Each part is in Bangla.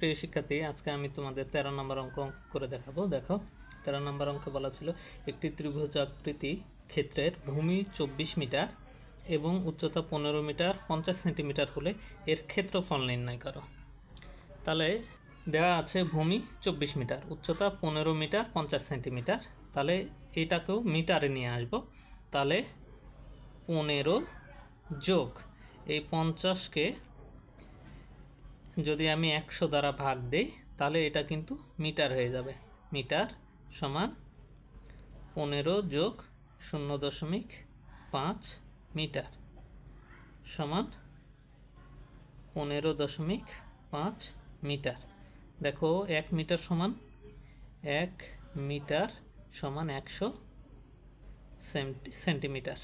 প্রিয় শিক্ষার্থী, আজকে আমি তোমাদের তেরো নম্বর অঙ্ক করে দেখাবো। দেখো, তেরো নম্বর অঙ্কে বলা ছিল একটি ত্রিভুজাকৃতি ক্ষেত্রের ভূমি চব্বিশ মিটার এবং উচ্চতা পনেরো মিটার, পঞ্চাশ সেন্টিমিটার হলে এর ক্ষেত্রফল নির্ণয় করো। তাহলে দেওয়া আছে ভূমি চব্বিশ মিটার, উচ্চতা পনেরো মিটার, পঞ্চাশ সেন্টিমিটার। তাহলে এটাকেও মিটারে নিয়ে আসব। তাহলে পনেরো যোগ এই পঞ্চাশকে যদি আমি একশো দ্বারা ভাগ দেই, তাহলে এটা কিন্তু মিটার হয়ে যাবে। মিটার সমান পনেরো যোগ শূন্য দশমিক পাঁচ মিটার সমান পনেরো দশমিক পাঁচ মিটার। দেখো, এক মিটার সমান এক মিটার সমান একশো সেন্টি সেন্টিমিটার।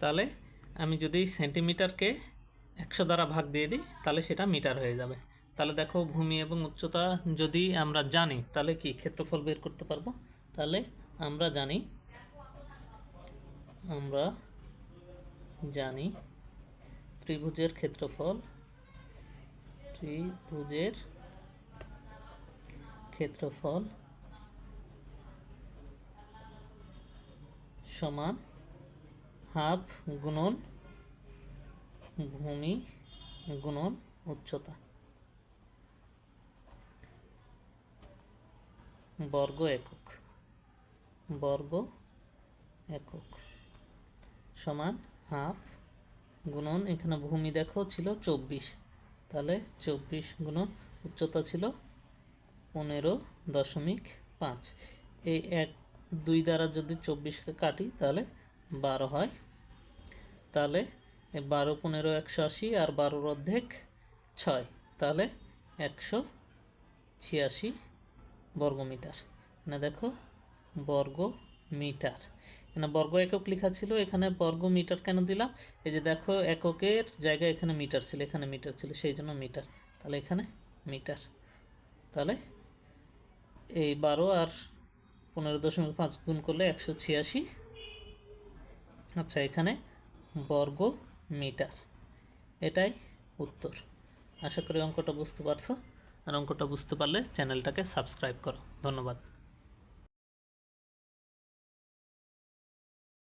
তাহলে আমি যদি সেন্টিমিটারকে একশো দ্বারা ভাগ দিয়ে দিই, তাহলে সেটা মিটার হয়ে যাবে। তাহলে দেখো ভূমি এবং উচ্চতা যদি আমরা জানি, তাহলে কি ক্ষেত্রফল বের করতে পারব? তাহলে আমরা জানি আমরা জানি ত্রিভুজের ক্ষেত্রফল ত্রিভুজের ক্ষেত্রফল সমান হাফ গুণন ভূমি গুণন উচ্চতা। বর্গ একক। বর্গ একক সমান হাফ গুণন, এখানে ভূমি দেখো, ছিল চব্বিশ। তাহলে চব্বিশ গুণন উচ্চতা ছিল পনেরো দশমিক পাঁচ। এই এক, দুই দ্বারা যদি চব্বিশকে কাটি, তাহলে বারো হয়। তাহলে বারো পনেরো একশো আশি আর বারোর অর্ধেক ছয়। তাহলে একশো ছিয়াশি বর্গমিটার। না দেখো বর্গ মিটার এখানে বর্গ একক লেখা ছিল, এখানে বর্গ মিটার কেন দিলাম? এই যে দেখো, এককের জায়গায় এখানে মিটার ছিল, এখানে মিটার ছিল, সেই জন্য মিটার। তাহলে এখানে মিটার। তাহলে এই বারো আর পনেরো দশমিক পাঁচ গুণ করলে একশো ছিয়াশি। আচ্ছা এখানে বর্গ মিটার। এটাই উত্তর। আশা করি অঙ্কটা বুঝতে পারছ। আর অঙ্কটা বুঝতে পারলে চ্যানেলটাকে সাবস্ক্রাইব করো। ধন্যবাদ।